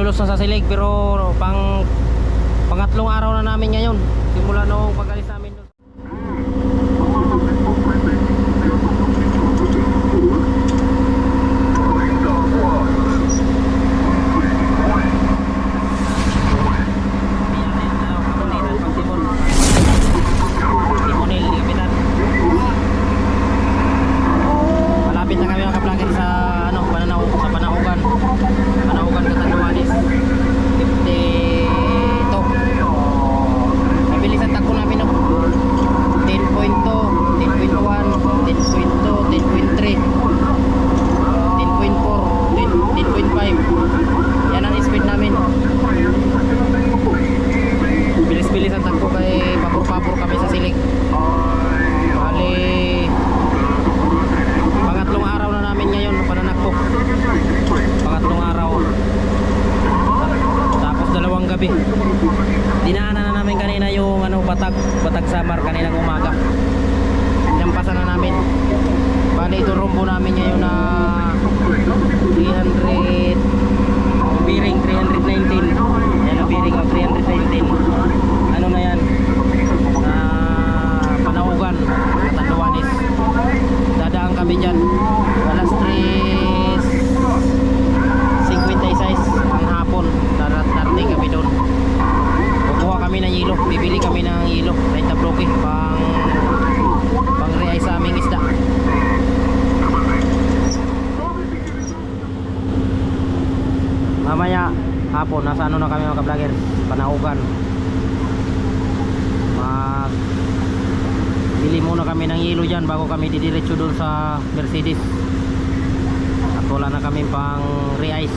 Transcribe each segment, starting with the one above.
Na sa Silig pero pang pangatlong araw na namin ngayon. Simula noong pag-alis namin doon. Timonil, Lipitan. Malapit na kami mga ka-vlogger sa ano, Pananaw, sa Panaugan. Panaugan Catanduanes. 52. Mabilis ang takbo namin no. 10.2, 10.1, 10.2, 10.3, 10.4, 10 10.5. Yan ang speed namin. Bilis-bilis ang takbo kay pabor-pabor kami sa silig. Bali, pangatlong araw na namin ngayon pananakbo. Pangatlong araw. Tapos dalawang gabi. Dinaanan na namin kanina yung ano Batag, Batag Samar kaninang umaga. Inampasan na namin. Bali ito rumbo namin ngayon na 300 bearing 319. Yan ang bearing of 319. Ano na yan? Na Panaugan, Catanduanes. Dadaan kami dyan. Alas 3 56 ang hapon. Darat darating kami doon. Kukuha kami ng yelo. Bibili kami ng yelo. 30 bloke pang pang reay sa aming isda. Mamaya hapon nasa ano na kami mga ka-vlogger panaugan mag bili muna kami ng yelo dyan bago kami didiretso doon sa Mercedes. At wala na kami pang re-ice.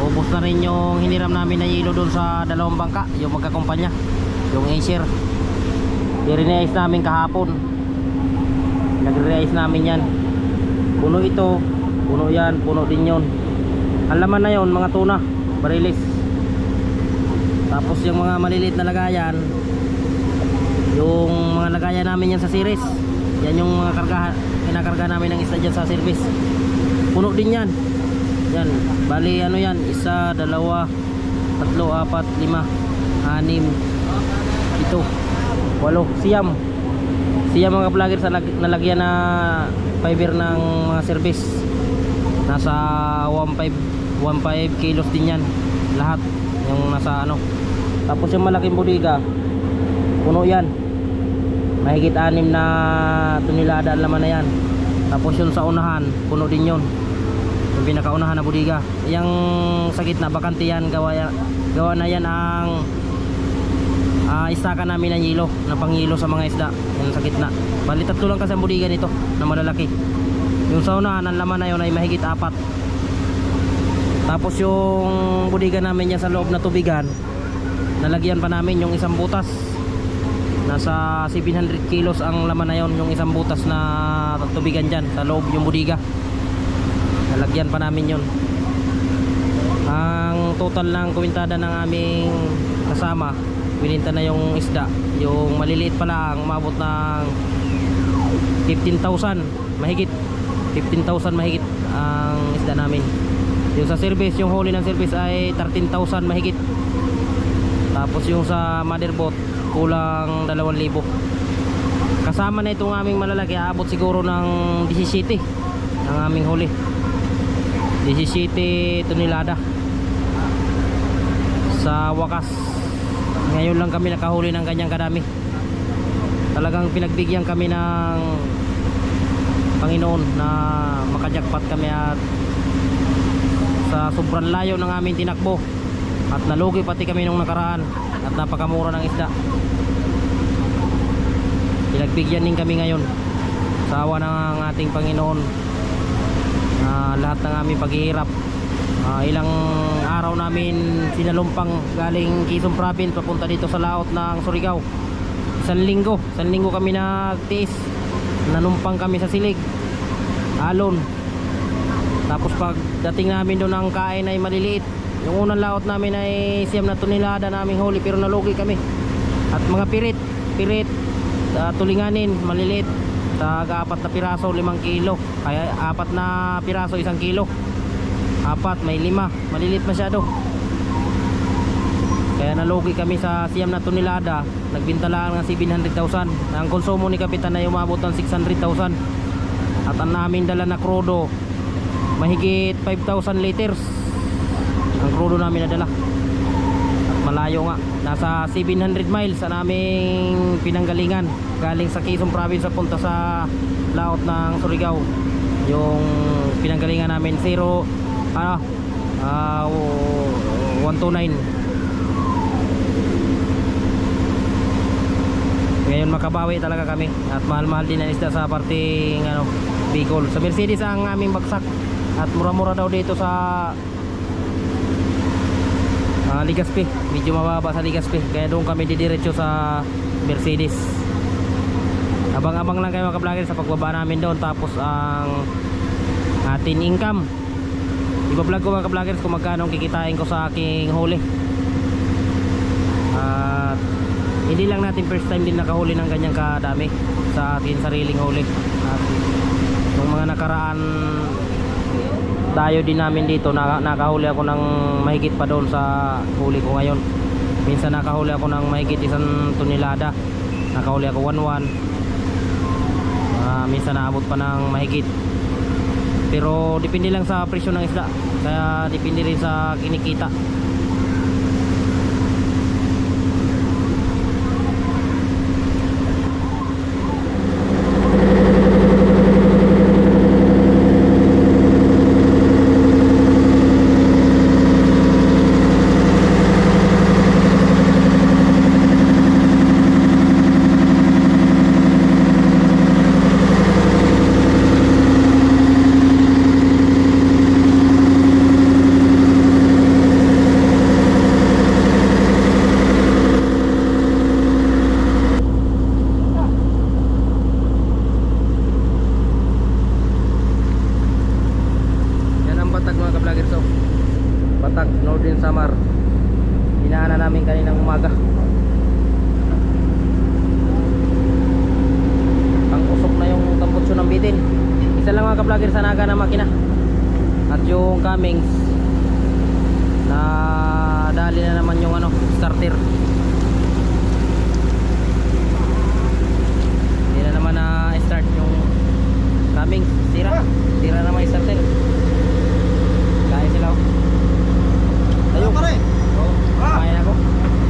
Ubos na rin yung hiniram namin na yelo doon sa dalawang bangka yung magkakumpanya yung Acer. I-re-ice namin kahapon. Nagre-ice namin yan. Puno ito puno yan puno din yon ang laman na yon mga tuna barilis tapos yung mga maliliit na lagayan yung mga lagayan namin yan sa series yan yung mga karga kinakarga namin ng isda dyan sa service. Puno din yan. Yan bali ano yan isa, dalawa tatlo, apat, lima anim ito, walo, siyam. Siyam mga vlogger sa lag- nalagyan na fiber ng mga service. Nasa 1.5 1.5 kilos din yan lahat. Yung nasa ano. Tapos yung malaking bodega puno yan mahigit anim na tunilada ang laman na yan. Tapos yung sa unahan puno din yun. Yung pinakaunahan na bodega yung sa gitna bakante yan. Gawa, gawa na yan ang uh, istaka namin ng yelo na panghilo sa mga isda. Yung sa gitna. Bali lang kasi ang bodega nito na malalaki. Yung sa unahan ang laman na yun ay mahigit apat. Tapos yung bodega namin yan sa loob na tubigan nalagyan pa namin yung isang butas nasa 700 kilos ang laman na yon yung isang butas na tubigan dyan sa loob yung bodega nalagyan pa namin yon ang total ng kuwintada ng aming kasama bininta na yung isda. Yung maliliit pa lang umabot ng 15,000 mahigit. 15,000 mahigit ang isda namin. Yung sa service yung huli ng service ay 13,000 mahigit. Tapos yung sa motherboat kulang 2,000 kasama na itong aming malalaki aabot siguro ng 17 ang aming huli. 17 tonelada. Sa wakas ngayon lang kami nakahuli ng ganyang kadami. Talagang pinagbigyan kami ng Panginoon na makajakpat kami at sa sobrang layo ng aming tinakbo at nalugi pati kami nung nakaraan at napakamura ng isda pinagbigyan din kami ngayon. Sa awa ng ating Panginoon. Na lahat ng aming paghihirap. Ah, ilang araw namin sinalumpang galing Quezon Province papunta dito sa laot ng Surigao. Isang linggo. Isang linggo kami nagtiis. Nanumpang kami sa silig. Alon. Tapos pagdating namin doon ang kain ay maliliit. Yung unang laot namin ay siyam na tonelada naming huli pero nalugi kami. At mga pirit, pirit, ah, tulinganin, maliliit. Sa apat na piraso, limang kilo. Kaya apat na piraso, isang kilo. Apat, may lima. Maliliit masyado. Kaya nalugi kami sa siyam na tonelada. Nagbinta ng 700,000. Ang konsumo ni Kapitan ay umabot ng 600,000. At ang namin dala na krudo, mahigit 5,000 liters. Ang krudo namin nadala. Malayo nga. Nasa 700 miles ang aming pinanggalingan. Galing sa Quezon Province punta sa laot ng Surigao. Yung pinanggalingan namin 0 ano ah 129 Ngayon makabawi talaga kami at mahal-mahal din ang isda sa parting ano, Bicol. Sa Mercedes ang aming bagsak at mura-mura daw dito sa ah, Ligaspi. Medyo mababa sa Ligaspi. Kaya doon kami didiretso sa Mercedes. Abang-abang lang kayo mga vlogger sa pagbaba namin doon tapos ang atin income. Iba-vlog ko mga vloggers kung magkano ang kikitain ko sa aking huli. At hindi lang natin first time din nakahuli ng ganyang kadami sa ating sariling huli at yung mga nakaraan dayo din namin dito. Naka, nakahuli ako ng mahigit pa doon sa huli ko ngayon. Minsan nakahuli ako ng mahigit isang tonelada. Nakahuli ako 1-1 Ah, minsan naabot pa ng mahigit. Pero depende lang sa presyo ng isda. Kaya depende rin sa kinikita Yan ang batag mga ka-vloggers so. Batag Northern Samar. Hinaanan namin kaninang umaga. Ang usok na yung tambutso ng bitin. Isa lang mga ka-vlogger sa naga na makina. At yung Cummings na dali na naman yung ano, starter. Hindi na naman na start yung Cummings. Tira. Tira naman yung starter. Kain sila oh. Tayo pare. Oo. Ah. Kain ako.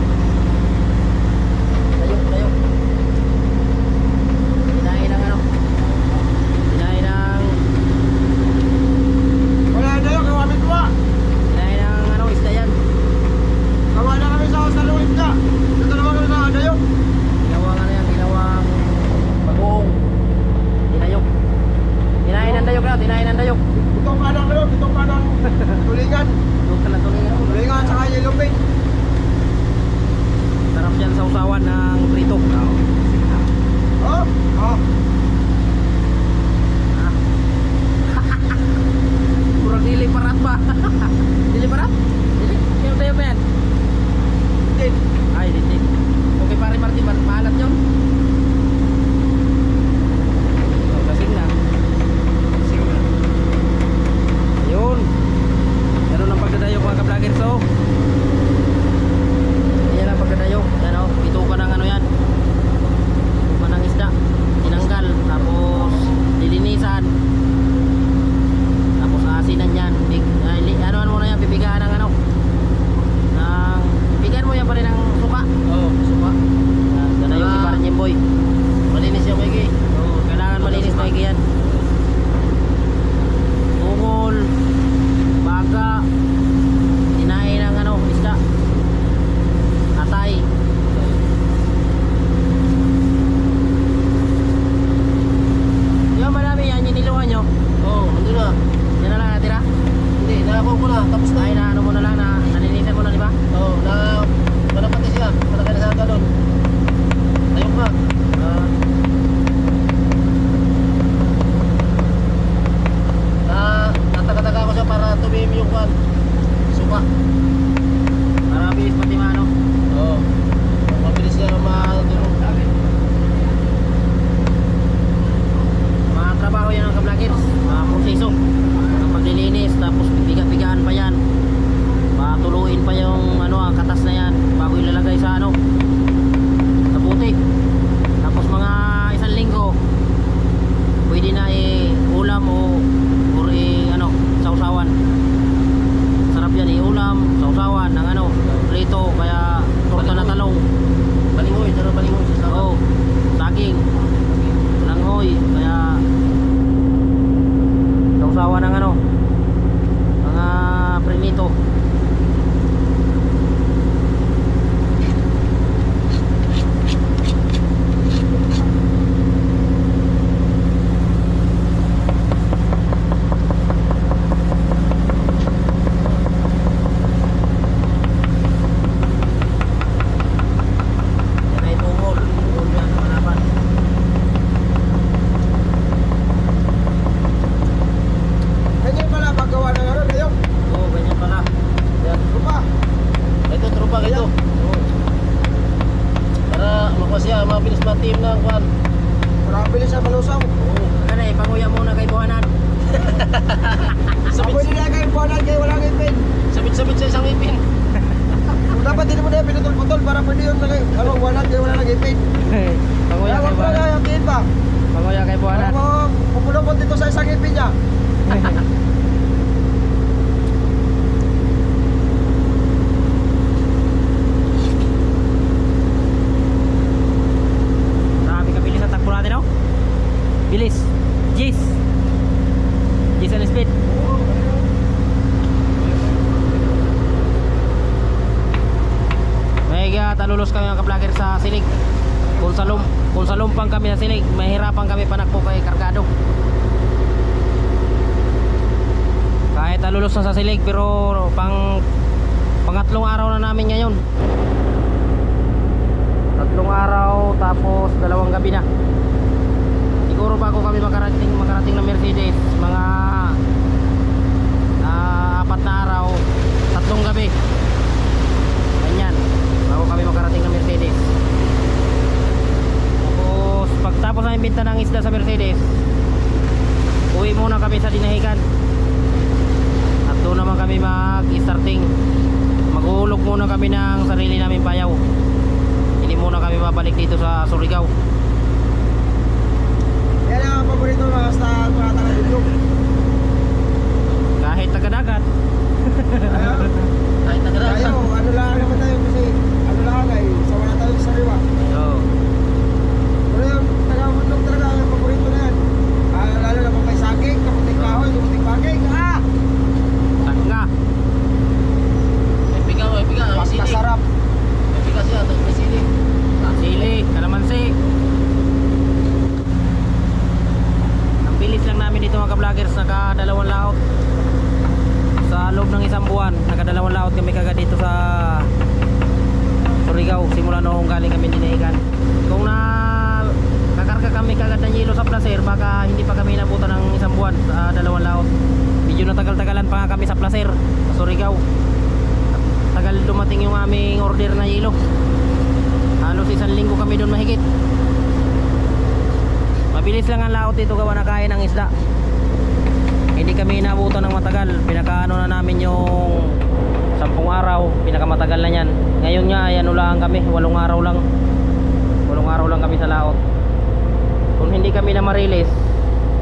Pinutol-putol para pwede yun na kayo. Ano, buwanan kayo wala nang ipin. panguya kay Buhanan. na yakin pa. Panguya kay Buhanan. mo pupulupot dito sa isang ipin niya. Grabe ka bilis ang takbo natin, no? Bilis. Jeez. Jeez and speed. May talulos kami mga ka-vlogger sa silig. Kung sa, lum kung sa lumpang kami sa silig, mahirapan kami panakbo kay kargado. Kahit talulos na sa silig, pero pang pangatlong araw na namin ngayon. Tatlong araw tapos dalawang gabi na. Siguro bago kami makarating makarating ng Mercedes, mga ah, apat na araw, tatlong gabi. Ganyan. Bago kami makarating ng Mercedes. Tapos pagtapos namin binta ng isda sa Mercedes, uwi muna kami sa Dinahican. Doon naman kami mag-starting. Maghulog muna kami ng sarili namin payaw hindi muna kami babalik dito sa Surigao Yan ang paborito mga basta mga taga-dulog. kahit taga-dagat. Kahit Tayo, nagadasan. ano lang naman tayo kasi ano lang ay sawa na tayo sa sariwa. so, Pero yung taga-mundok talaga ang paborito na yan. Ah, lalo na kung may saging, kamuting kahoy, kamuting baging. Ah! tanga May piga, may piga, may Mas sili. masarap. May piga siya, tapos may sili. sili, kalamansi ang bilis lang namin dito mga ka-vloggers nakadalawang laot. Sa loob ng isang buwan nakadalawang laot kami kagad dito sa Surigao simula noong galing kami dinahigan kung na kakarga kami kagad ng yelo sa placer baka hindi pa kami nabutan ng isang buwan sa dalawang laot. Medyo natagal-tagalan pa nga kami sa placer sa Surigao. Tagal dumating yung aming order na yelo halos isang linggo kami doon mahigit. Mabilis lang ang laot dito gawa na kaya ng isda hindi kami inabutan ng matagal. Pinakaano na namin yung sampung araw. Pinakamatagal na yan ngayon nga ay ano lang kami. Walong araw lang. Walong araw lang kami sa laot. Kung hindi kami na marilis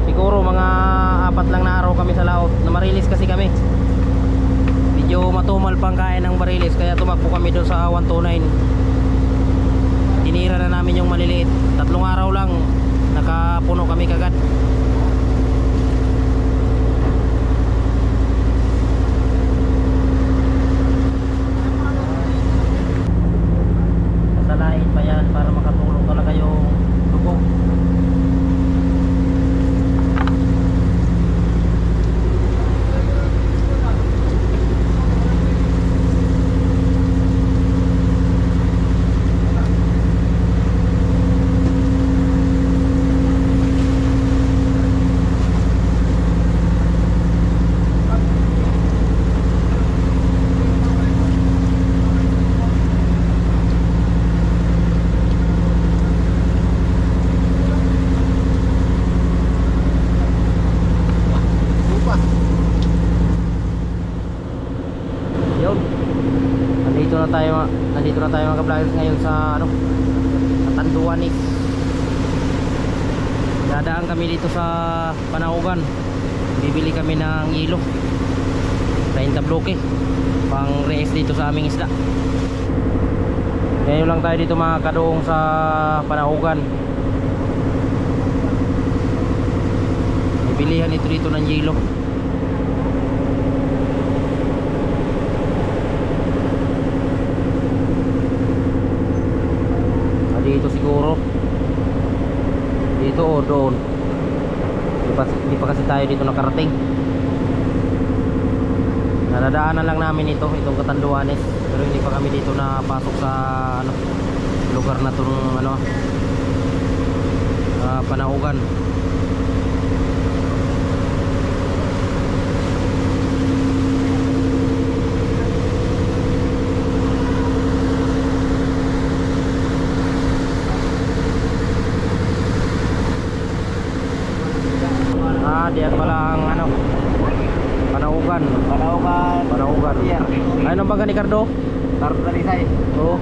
siguro mga apat lang na araw kami sa laot. Na marilis kasi kami. Medyo matumal pang kaya ng barilis kaya tumakbo kami doon sa 129 tinira na namin yung maliliit. Tatlong araw lang nakapuno kami kagad Masalain pa yan para makatulong talaga yung dugo Lupa. Yun. Nandito na tayo, nandito na tayo mga vloggers ngayon sa ano, sa Tanduanis. Dadaan kami dito sa Panaugan. Bibili kami ng yelo. 30 bloke. Race dito sa aming isda. Ngayon lang tayo dito mga kadoong sa Panaugan. Bibilihan ito dito ng yelo. Dito siguro dito o doon di pa, di pa kasi tayo dito nakarating Nadadaanan lang namin ito, itong Katanduanes. Pero hindi pa kami dito napasok sa ano, lugar na itong ano, uh, Panaugan. Ah, diyan pala ni Cardo? Tarot na Lisay. Oo.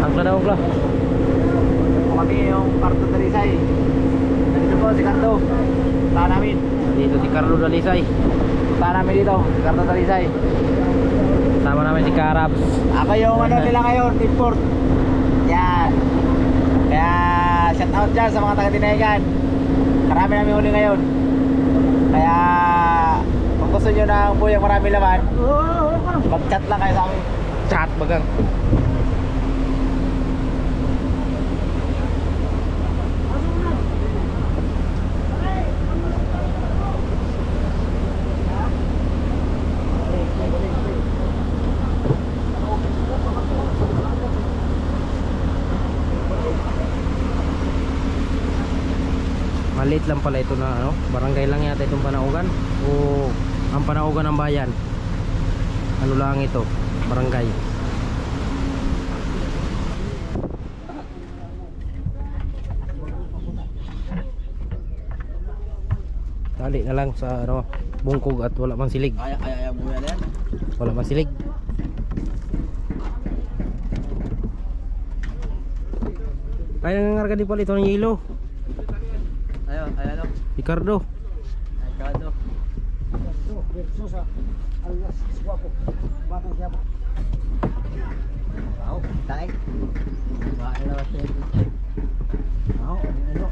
Ang tanong ko. Ito kami yung Karto na Lisay. Nandito po si Karto. Punta namin. Dito si Carlo Dalisay. Punta namin dito. Karto na Lisay. Sama namin si Karabs. Ako yung ano nila ngayon, Team Port. Yan. Kaya shout out dyan sa mga taga-Tinayagan. Marami namin huli ngayon. Kaya kung gusto nyo ng buyang marami laman, mag-chat lang kayo sa amin. Chat bagang. Maliit lang pala ito na ano, barangay lang yata itong panaugan o ang panaugan ng bayan. Ano lang ito, barangay. Tali na lang sa ano, bungkog at wala mang silig. Ay, ay, ay, buya na yan. Wala mang silig. Ay, nangangarga din pala ito ng yelo. Ayun, ayun. Ricardo. Ay, kado. versus a alias guapo. Batang siya po. Wow, tayo. Bakit na ba siya? Wow, ano?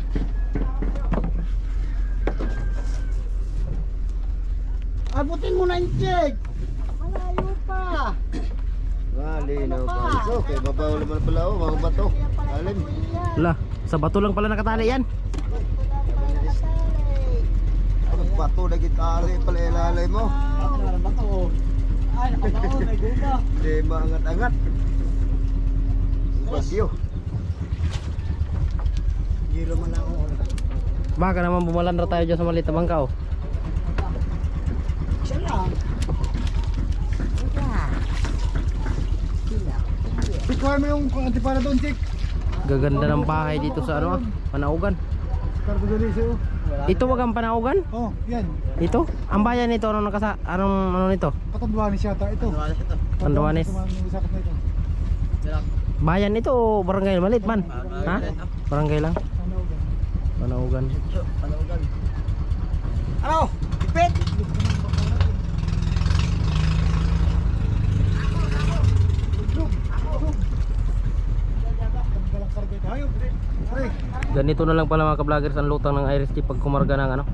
Abutin mo na yung check. Malayo pa. Malinaw pa. So, kay babaw naman pala oh, mga bato. Alin. La, sa bato lang pala nakatali yan. Ano bato na gitali pala ilalay mo. Ako na ba to? Ay, nakataon, may guma. Di maangat-angat. Bagyo. Giro man ako. Baka naman bumalandra tayo dyan sa maliit na bangka oh. Siya lang. Ikaw mo yung antipara doon, Chick. Gaganda ng bahay dito sa ano ah, Panaugan. Cardo Delisio. Ito wag ang Panaugan? Oh, yan. Ito? Ang bayan nito ano nakasa anong ano nito? Patanduanin siya ata. Ito. Ano ito? Bayan ito o barangay malit man? Ha? Barangay lang. Panaugan. Panaugan. Ano? Ipit! Ganito na lang pala mga ka-vloggers ang lutang ng Iris Tea pag kumarga ng ano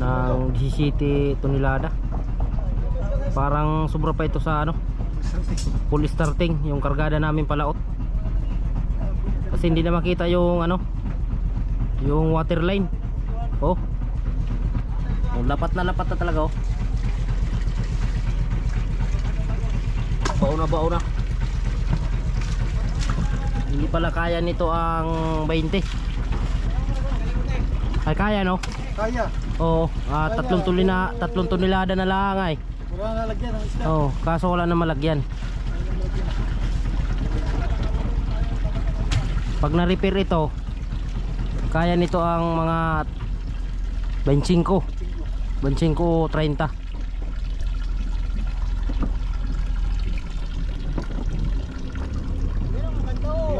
ng 17 tonelada. Parang sobra pa ito sa ano full starting yung kargada namin palaot. Kasi hindi na makita yung ano yung water line. Oh. Oh, lapat na lapat na talaga oh. Bauna bauna. Hindi pala kaya nito ang 20. Ay kaya no? Kaya. Oo, ah, tatlong tulina, tatlong tonelada na lang ay. Wala na lagyan. Oo, kaso wala na malagyan. Pag na-repair ito, kaya nito ang mga 25. 25 o 30.